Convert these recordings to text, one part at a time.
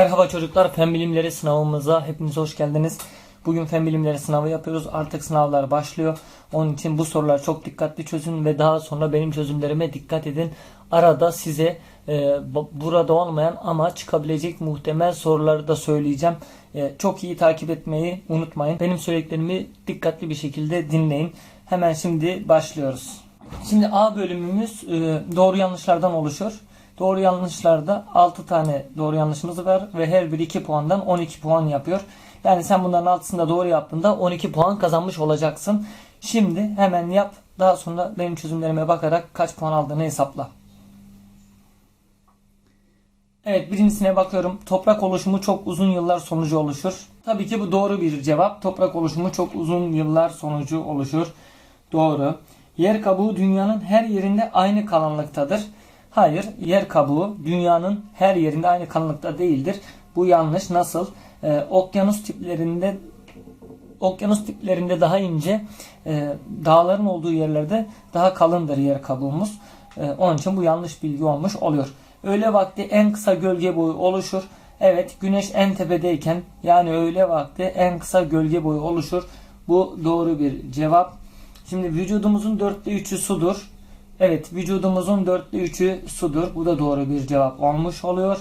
Merhaba çocuklar, Fen Bilimleri sınavımıza hepiniz hoş geldiniz. Bugün Fen Bilimleri sınavı yapıyoruz. Artık sınavlar başlıyor. Onun için bu soruları çok dikkatli çözün ve daha sonra benim çözümlerime dikkat edin. Arada size e, bu- burada olmayan ama çıkabilecek muhtemel soruları da söyleyeceğim. E, çok iyi takip etmeyi unutmayın. Benim söylediklerimi dikkatli bir şekilde dinleyin. Hemen şimdi başlıyoruz. Şimdi A bölümümüz e, doğru yanlışlardan oluşur. Doğru yanlışlarda 6 tane doğru yanlışımız var ve her biri 2 puandan 12 puan yapıyor. Yani sen bunların 6'sında doğru yaptığında 12 puan kazanmış olacaksın. Şimdi hemen yap. Daha sonra benim çözümlerime bakarak kaç puan aldığını hesapla. Evet birincisine bakıyorum. Toprak oluşumu çok uzun yıllar sonucu oluşur. Tabii ki bu doğru bir cevap. Toprak oluşumu çok uzun yıllar sonucu oluşur. Doğru. Yer kabuğu dünyanın her yerinde aynı kalınlıktadır. Hayır, yer kabuğu dünyanın her yerinde aynı kalınlıkta değildir. Bu yanlış. Nasıl? Ee, okyanus tiplerinde okyanus tiplerinde daha ince, e, dağların olduğu yerlerde daha kalındır yer kabuğumuz. E, onun için bu yanlış bilgi olmuş oluyor. Öğle vakti en kısa gölge boyu oluşur. Evet, güneş en tepedeyken yani öğle vakti en kısa gölge boyu oluşur. Bu doğru bir cevap. Şimdi vücudumuzun dörtte üçü sudur. Evet, vücudumuzun dörtte üçü sudur. Bu da doğru bir cevap olmuş oluyor.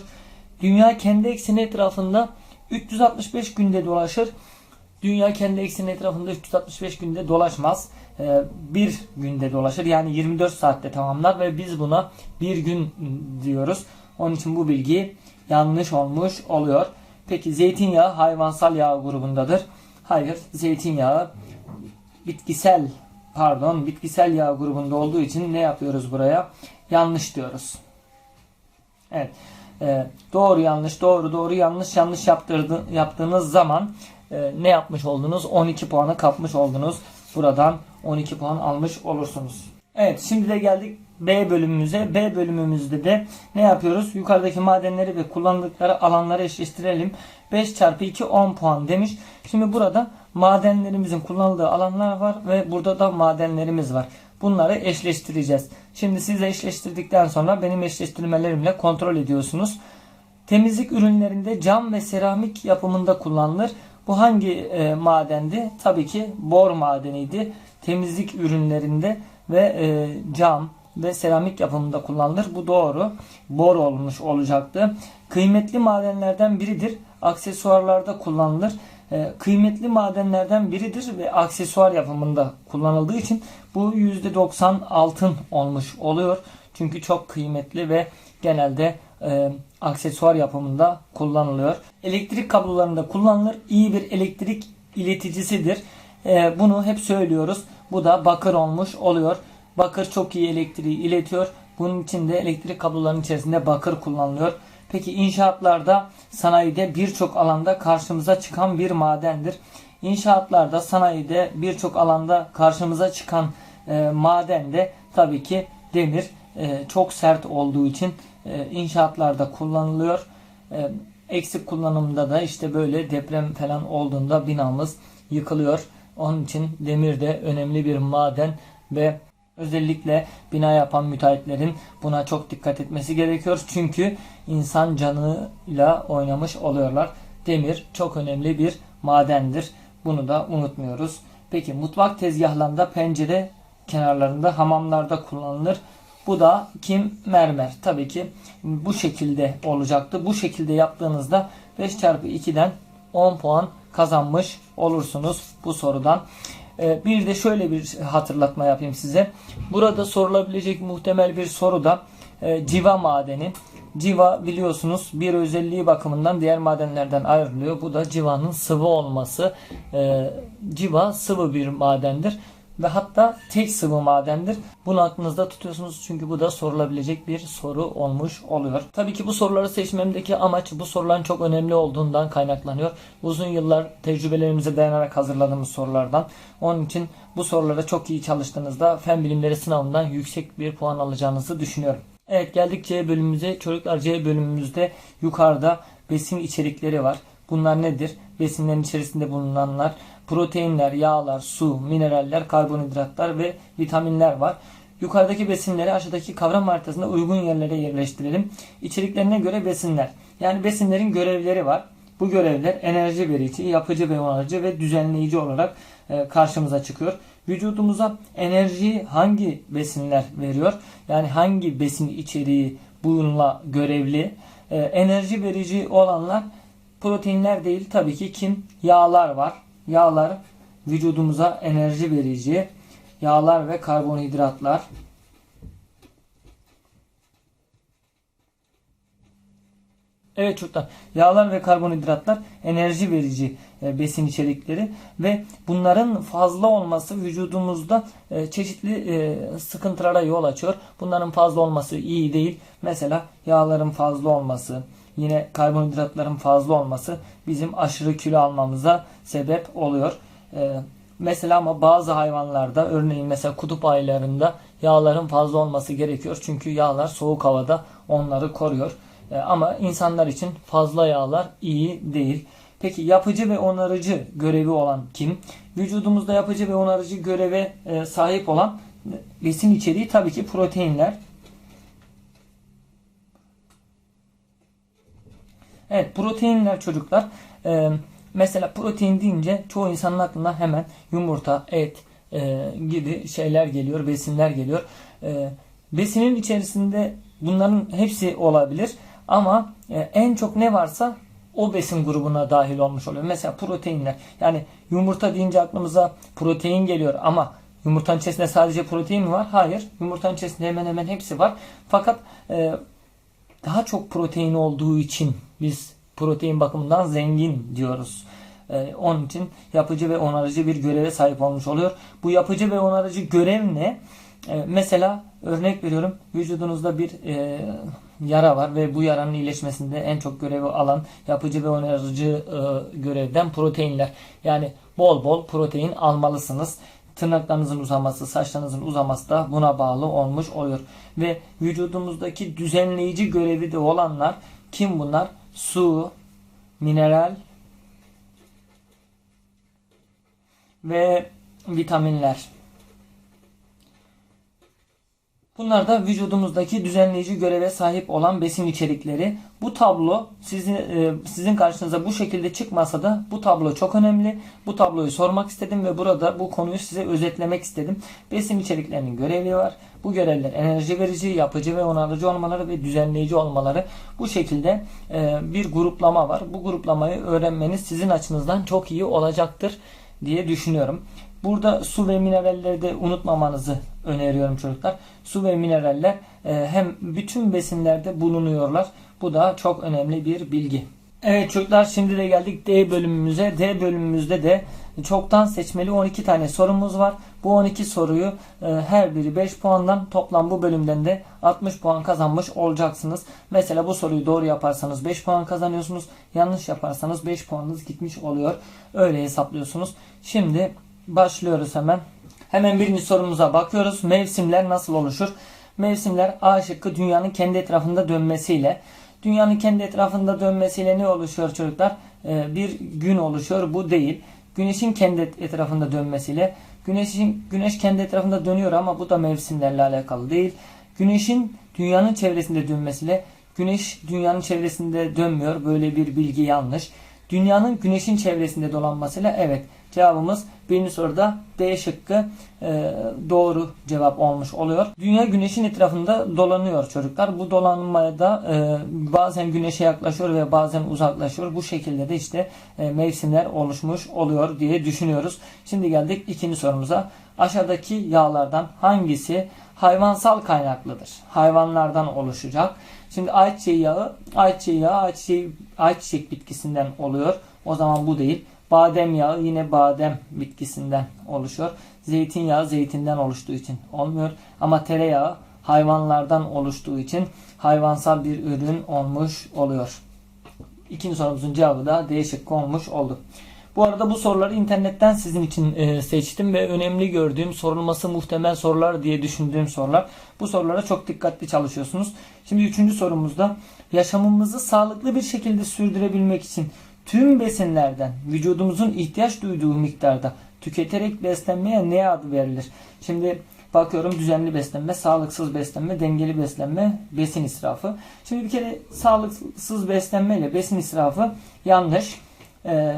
Dünya kendi ekseni etrafında 365 günde dolaşır. Dünya kendi ekseni etrafında 365 günde dolaşmaz. Ee, bir günde dolaşır. Yani 24 saatte tamamlar ve biz buna bir gün diyoruz. Onun için bu bilgi yanlış olmuş oluyor. Peki zeytinyağı hayvansal yağ grubundadır. Hayır, zeytinyağı bitkisel pardon bitkisel yağ grubunda olduğu için ne yapıyoruz buraya? Yanlış diyoruz. Evet. Ee, doğru yanlış doğru doğru yanlış yanlış yaptırdı, yaptığınız zaman e, ne yapmış oldunuz? 12 puanı kapmış oldunuz. Buradan 12 puan almış olursunuz. Evet şimdi de geldik B bölümümüze. B bölümümüzde de ne yapıyoruz? Yukarıdaki madenleri ve kullandıkları alanları eşleştirelim. 5 çarpı 2 10 puan demiş. Şimdi burada madenlerimizin kullanıldığı alanlar var ve burada da madenlerimiz var. Bunları eşleştireceğiz. Şimdi siz eşleştirdikten sonra benim eşleştirmelerimle kontrol ediyorsunuz. Temizlik ürünlerinde cam ve seramik yapımında kullanılır. Bu hangi e, madendi? Tabii ki bor madeniydi. Temizlik ürünlerinde ve e, cam ve seramik yapımında kullanılır. Bu doğru. Bor olmuş olacaktı. Kıymetli madenlerden biridir. Aksesuarlarda kullanılır. E, kıymetli madenlerden biridir ve aksesuar yapımında kullanıldığı için bu %90 altın olmuş oluyor. Çünkü çok kıymetli ve genelde e, aksesuar yapımında kullanılıyor. Elektrik kablolarında kullanılır. İyi bir elektrik ileticisidir. E, bunu hep söylüyoruz. Bu da bakır olmuş oluyor. Bakır çok iyi elektriği iletiyor. Bunun için de elektrik kablolarının içerisinde bakır kullanılıyor. Peki inşaatlarda, sanayide birçok alanda karşımıza çıkan bir madendir. İnşaatlarda, sanayide birçok alanda karşımıza çıkan e, maden de tabii ki demir. E, çok sert olduğu için e, inşaatlarda kullanılıyor. E, eksik kullanımda da işte böyle deprem falan olduğunda binamız yıkılıyor. Onun için demir de önemli bir maden ve özellikle bina yapan müteahhitlerin buna çok dikkat etmesi gerekiyor. Çünkü insan canıyla oynamış oluyorlar. Demir çok önemli bir madendir. Bunu da unutmuyoruz. Peki mutfak tezgahlarında pencere kenarlarında hamamlarda kullanılır. Bu da kim? Mermer. Tabii ki bu şekilde olacaktı. Bu şekilde yaptığınızda 5 çarpı 2'den 10 puan kazanmış olursunuz bu sorudan. Ee, Bir de şöyle bir hatırlatma yapayım size. Burada sorulabilecek muhtemel bir soru da e, civa madeni. Civa biliyorsunuz bir özelliği bakımından diğer madenlerden ayrılıyor. Bu da civanın sıvı olması. Ee, Civa sıvı bir madendir ve hatta tek sıvı madendir. Bunu aklınızda tutuyorsunuz çünkü bu da sorulabilecek bir soru olmuş oluyor. Tabii ki bu soruları seçmemdeki amaç bu soruların çok önemli olduğundan kaynaklanıyor. Uzun yıllar tecrübelerimize dayanarak hazırladığımız sorulardan. Onun için bu sorulara çok iyi çalıştığınızda fen bilimleri sınavından yüksek bir puan alacağınızı düşünüyorum. Evet geldik C bölümümüze. Çocuklar C bölümümüzde yukarıda besin içerikleri var. Bunlar nedir? Besinlerin içerisinde bulunanlar proteinler, yağlar, su, mineraller, karbonhidratlar ve vitaminler var. Yukarıdaki besinleri aşağıdaki kavram haritasında uygun yerlere yerleştirelim. İçeriklerine göre besinler. Yani besinlerin görevleri var. Bu görevler enerji verici, yapıcı ve onarıcı ve düzenleyici olarak e, karşımıza çıkıyor. Vücudumuza enerjiyi hangi besinler veriyor? Yani hangi besin içeriği bununla görevli? E, enerji verici olanlar proteinler değil tabii ki kim? Yağlar var. Yağlar vücudumuza enerji verici. Yağlar ve karbonhidratlar. Evet çocuklar yağlar ve karbonhidratlar enerji verici e, besin içerikleri ve bunların fazla olması vücudumuzda e, çeşitli e, sıkıntılara yol açıyor. Bunların fazla olması iyi değil. Mesela yağların fazla olması, yine karbonhidratların fazla olması bizim aşırı kilo almamıza sebep oluyor. E, Mesela ama bazı hayvanlarda örneğin mesela kutup aylarında yağların fazla olması gerekiyor. Çünkü yağlar soğuk havada onları koruyor. E, Ama insanlar için fazla yağlar iyi değil. Peki yapıcı ve onarıcı görevi olan kim? Vücudumuzda yapıcı ve onarıcı göreve e, sahip olan besin içeriği tabii ki proteinler. Evet proteinler çocuklar. e, mesela protein deyince çoğu insanın aklına hemen yumurta, et e, gibi şeyler geliyor, besinler geliyor. E, besinin içerisinde bunların hepsi olabilir ama e, en çok ne varsa o besin grubuna dahil olmuş oluyor. Mesela proteinler. Yani yumurta deyince aklımıza protein geliyor ama yumurtanın içerisinde sadece protein mi var? Hayır. Yumurtanın içerisinde hemen hemen hepsi var. Fakat e, daha çok protein olduğu için biz protein bakımından zengin diyoruz. Ee, onun için yapıcı ve onarıcı bir göreve sahip olmuş oluyor. Bu yapıcı ve onarıcı görev ne? Ee, mesela örnek veriyorum vücudunuzda bir e, yara var ve bu yaranın iyileşmesinde en çok görevi alan yapıcı ve onarıcı e, görevden proteinler. Yani bol bol protein almalısınız. Tırnaklarınızın uzaması, saçlarınızın uzaması da buna bağlı olmuş oluyor. Ve vücudumuzdaki düzenleyici görevi de olanlar kim bunlar? Su, mineral ve vitaminler. Bunlar da vücudumuzdaki düzenleyici göreve sahip olan besin içerikleri. Bu tablo sizin e, sizin karşınıza bu şekilde çıkmasa da bu tablo çok önemli. Bu tabloyu sormak istedim ve burada bu konuyu size özetlemek istedim. Besin içeriklerinin görevi var. Bu görevler enerji verici, yapıcı ve onarıcı olmaları ve düzenleyici olmaları. Bu şekilde e, bir gruplama var. Bu gruplamayı öğrenmeniz sizin açınızdan çok iyi olacaktır diye düşünüyorum. Burada su ve mineralleri de unutmamanızı öneriyorum çocuklar. Su ve mineraller e, hem bütün besinlerde bulunuyorlar. Bu da çok önemli bir bilgi. Evet çocuklar şimdi de geldik D bölümümüze. D bölümümüzde de çoktan seçmeli 12 tane sorumuz var. Bu 12 soruyu e, her biri 5 puandan toplam bu bölümden de 60 puan kazanmış olacaksınız. Mesela bu soruyu doğru yaparsanız 5 puan kazanıyorsunuz. Yanlış yaparsanız 5 puanınız gitmiş oluyor. Öyle hesaplıyorsunuz. Şimdi başlıyoruz hemen. Hemen birinci sorumuza bakıyoruz. Mevsimler nasıl oluşur? Mevsimler A şıkkı dünyanın kendi etrafında dönmesiyle. Dünyanın kendi etrafında dönmesiyle ne oluşuyor çocuklar? Ee, bir gün oluşuyor. Bu değil. Güneşin kendi etrafında dönmesiyle. Güneşin güneş kendi etrafında dönüyor ama bu da mevsimlerle alakalı değil. Güneşin dünyanın çevresinde dönmesiyle. Güneş dünyanın çevresinde dönmüyor. Böyle bir bilgi yanlış. Dünyanın güneşin çevresinde dolanmasıyla evet cevabımız birinci soruda D şıkkı e, doğru cevap olmuş oluyor. Dünya güneşin etrafında dolanıyor çocuklar. Bu dolanmaya da e, bazen güneşe yaklaşıyor ve bazen uzaklaşıyor. Bu şekilde de işte e, mevsimler oluşmuş oluyor diye düşünüyoruz. Şimdi geldik ikinci sorumuza. Aşağıdaki yağlardan hangisi hayvansal kaynaklıdır? Hayvanlardan oluşacak. Şimdi ayçiçeği yağı, ayçiçeği yağı ayçiçeği, ayçiçek bitkisinden oluyor. O zaman bu değil. Badem yağı yine badem bitkisinden oluşuyor. Zeytinyağı zeytinden oluştuğu için olmuyor. Ama tereyağı hayvanlardan oluştuğu için hayvansal bir ürün olmuş oluyor. İkinci sorumuzun cevabı da D şıkkı olmuş oldu. Bu arada bu soruları internetten sizin için e, seçtim ve önemli gördüğüm sorulması muhtemel sorular diye düşündüğüm sorular. Bu sorulara çok dikkatli çalışıyorsunuz. Şimdi üçüncü sorumuzda yaşamımızı sağlıklı bir şekilde sürdürebilmek için tüm besinlerden vücudumuzun ihtiyaç duyduğu miktarda tüketerek beslenmeye ne adı verilir? Şimdi Bakıyorum düzenli beslenme, sağlıksız beslenme, dengeli beslenme, besin israfı. Şimdi bir kere sağlıksız beslenme ile besin israfı yanlış. Ee,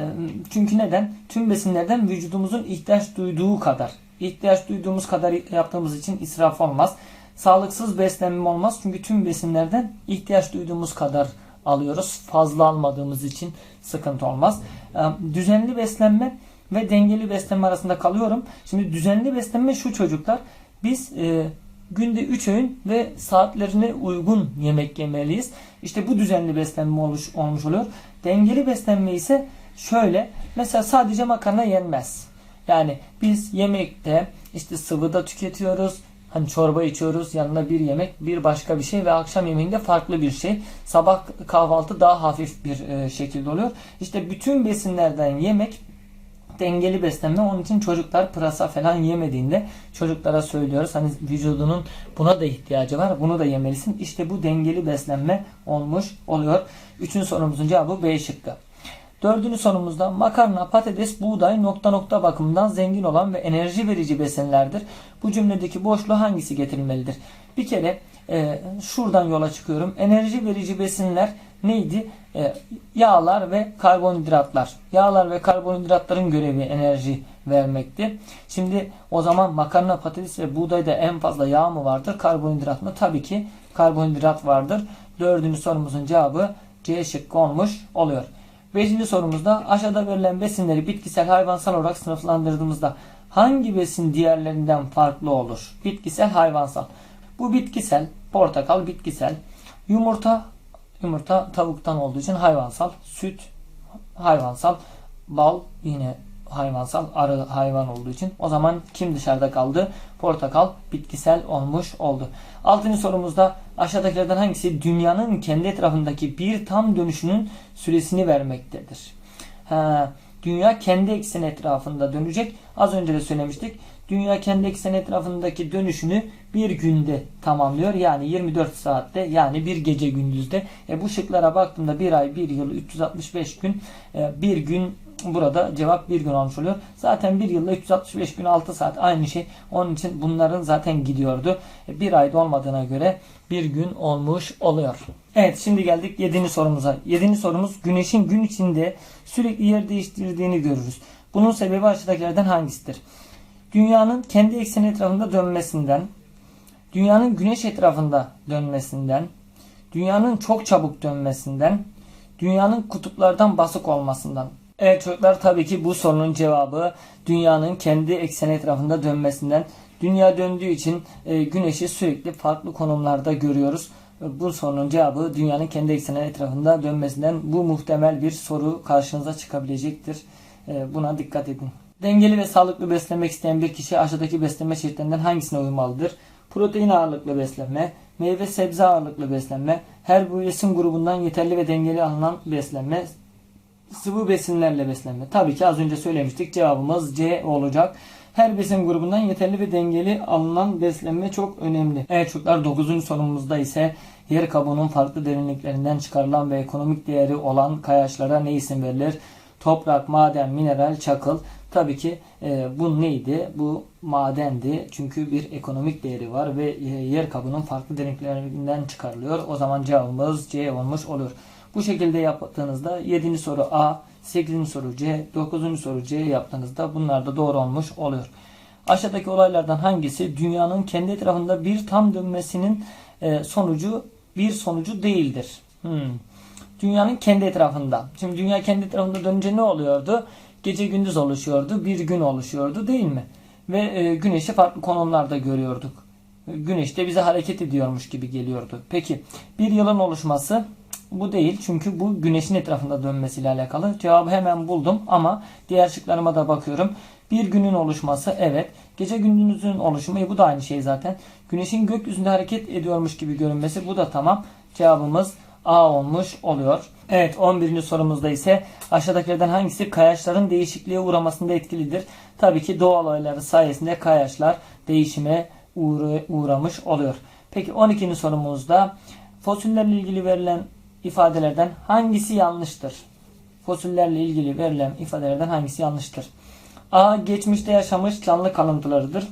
çünkü neden? Tüm besinlerden vücudumuzun ihtiyaç duyduğu kadar, ihtiyaç duyduğumuz kadar yaptığımız için israf olmaz. Sağlıksız beslenme olmaz çünkü tüm besinlerden ihtiyaç duyduğumuz kadar alıyoruz. Fazla almadığımız için sıkıntı olmaz. Ee, düzenli beslenme ve dengeli beslenme arasında kalıyorum. Şimdi düzenli beslenme şu çocuklar. Biz e, günde 3 öğün ve saatlerine uygun yemek yemeliyiz. İşte bu düzenli beslenme oluş, olmuş oluyor. Dengeli beslenme ise şöyle. Mesela sadece makarna yenmez. Yani biz yemekte işte sıvı da tüketiyoruz. Hani çorba içiyoruz yanına bir yemek bir başka bir şey ve akşam yemeğinde farklı bir şey. Sabah kahvaltı daha hafif bir e, şekilde oluyor. İşte bütün besinlerden yemek dengeli beslenme. Onun için çocuklar pırasa falan yemediğinde çocuklara söylüyoruz. Hani vücudunun buna da ihtiyacı var. Bunu da yemelisin. İşte bu dengeli beslenme olmuş oluyor. Üçüncü sorumuzun cevabı B şıkkı. Dördüncü sorumuzda makarna, patates, buğday nokta nokta bakımından zengin olan ve enerji verici besinlerdir. Bu cümledeki boşluğu hangisi getirilmelidir? Bir kere e, şuradan yola çıkıyorum. Enerji verici besinler neydi? E, yağlar ve karbonhidratlar. Yağlar ve karbonhidratların görevi enerji vermekti. Şimdi o zaman makarna, patates ve buğdayda en fazla yağ mı vardır? Karbonhidrat mı? Tabii ki karbonhidrat vardır. Dördüncü sorumuzun cevabı C şıkkı olmuş oluyor. Beşinci sorumuzda aşağıda verilen besinleri bitkisel hayvansal olarak sınıflandırdığımızda hangi besin diğerlerinden farklı olur? Bitkisel hayvansal. Bu bitkisel, portakal bitkisel, yumurta yumurta tavuktan olduğu için hayvansal, süt hayvansal, bal yine hayvansal, arı hayvan olduğu için. O zaman kim dışarıda kaldı? Portakal bitkisel olmuş oldu. Altıncı sorumuzda aşağıdakilerden hangisi dünyanın kendi etrafındaki bir tam dönüşünün süresini vermektedir? Ha, dünya kendi ekseni etrafında dönecek. Az önce de söylemiştik. Dünya kendi ekseni etrafındaki dönüşünü bir günde tamamlıyor. Yani 24 saatte yani bir gece gündüzde. E bu şıklara baktığımda bir ay, bir yıl, 365 gün, e, bir gün burada cevap bir gün olmuş oluyor. Zaten bir yılda 365 gün 6 saat aynı şey. Onun için bunların zaten gidiyordu. E, bir ayda olmadığına göre bir gün olmuş oluyor. Evet şimdi geldik 7. sorumuza. 7. sorumuz güneşin gün içinde sürekli yer değiştirdiğini görürüz. Bunun sebebi aşağıdakilerden hangisidir? Dünyanın kendi ekseni etrafında dönmesinden, dünyanın güneş etrafında dönmesinden, dünyanın çok çabuk dönmesinden, dünyanın kutuplardan basık olmasından. Evet çocuklar tabii ki bu sorunun cevabı dünyanın kendi ekseni etrafında dönmesinden. Dünya döndüğü için e, güneşi sürekli farklı konumlarda görüyoruz. E, Bu sorunun cevabı dünyanın kendi ekseni etrafında dönmesinden. Bu muhtemel bir soru karşınıza çıkabilecektir. E, Buna dikkat edin. Dengeli ve sağlıklı beslenmek isteyen bir kişi aşağıdaki beslenme çeşitlerinden hangisine uymalıdır? Protein ağırlıklı beslenme, meyve sebze ağırlıklı beslenme, her besin grubundan yeterli ve dengeli alınan beslenme, sıvı besinlerle beslenme. Tabii ki az önce söylemiştik cevabımız C olacak. Her besin grubundan yeterli ve dengeli alınan beslenme çok önemli. Evet çocuklar 9. sorumuzda ise yer kabuğunun farklı derinliklerinden çıkarılan ve ekonomik değeri olan kayaçlara ne isim verilir? Toprak, maden, mineral, çakıl. Tabii ki e, bu neydi? Bu madendi. Çünkü bir ekonomik değeri var ve e, yer kabuğunun farklı derinliklerinden çıkarılıyor. O zaman cevabımız C olmuş olur. Bu şekilde yaptığınızda 7. soru A, 8. soru C, 9. soru C yaptığınızda bunlar da doğru olmuş oluyor. Aşağıdaki olaylardan hangisi dünyanın kendi etrafında bir tam dönmesinin e, sonucu bir sonucu değildir? Hmm. Dünyanın kendi etrafında. Şimdi dünya kendi etrafında dönünce ne oluyordu? Gece gündüz oluşuyordu, bir gün oluşuyordu değil mi? Ve e, güneşi farklı konumlarda görüyorduk. Güneş de bize hareket ediyormuş gibi geliyordu. Peki bir yılın oluşması bu değil çünkü bu güneşin etrafında dönmesiyle alakalı. Cevabı hemen buldum ama diğer şıklarıma da bakıyorum. Bir günün oluşması evet. Gece gündüzün oluşumu e, bu da aynı şey zaten. Güneşin gökyüzünde hareket ediyormuş gibi görünmesi bu da tamam. Cevabımız A olmuş oluyor. Evet 11. sorumuzda ise aşağıdakilerden hangisi kayaçların değişikliğe uğramasında etkilidir? Tabii ki doğal olayları sayesinde kayaçlar değişime uğra- uğramış oluyor. Peki 12. sorumuzda fosillerle ilgili verilen ifadelerden hangisi yanlıştır? Fosillerle ilgili verilen ifadelerden hangisi yanlıştır? A. Geçmişte yaşamış canlı kalıntılarıdır.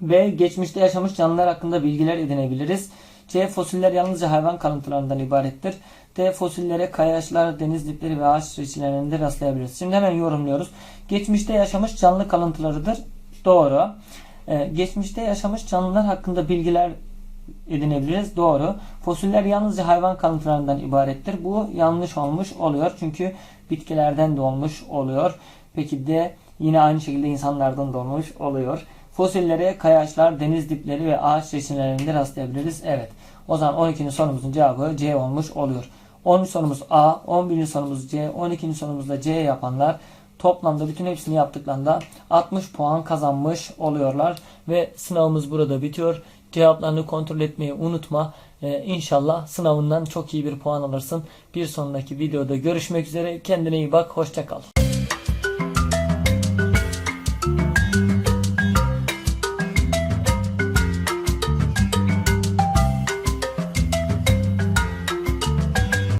B. Geçmişte yaşamış canlılar hakkında bilgiler edinebiliriz. C. Fosiller yalnızca hayvan kalıntılarından ibarettir. D. Fosillere kayaçlar, deniz dipleri ve ağaç reçinelerinde rastlayabiliriz. Şimdi hemen yorumluyoruz. Geçmişte yaşamış canlı kalıntılarıdır. Doğru. Ee, geçmişte yaşamış canlılar hakkında bilgiler edinebiliriz. Doğru. Fosiller yalnızca hayvan kalıntılarından ibarettir. Bu yanlış olmuş oluyor. Çünkü bitkilerden de olmuş oluyor. Peki de yine aynı şekilde insanlardan da olmuş oluyor. Fosillere kayaçlar, deniz dipleri ve ağaç resimlerinde rastlayabiliriz. Evet. O zaman 12. sorumuzun cevabı C olmuş oluyor. 10. sorumuz A, 11. sorumuz C, 12. sorumuzda C yapanlar toplamda bütün hepsini yaptıklarında 60 puan kazanmış oluyorlar ve sınavımız burada bitiyor. Cevaplarını kontrol etmeyi unutma. Ee, inşallah sınavından çok iyi bir puan alırsın. Bir sonraki videoda görüşmek üzere. Kendine iyi bak. Hoşça kal.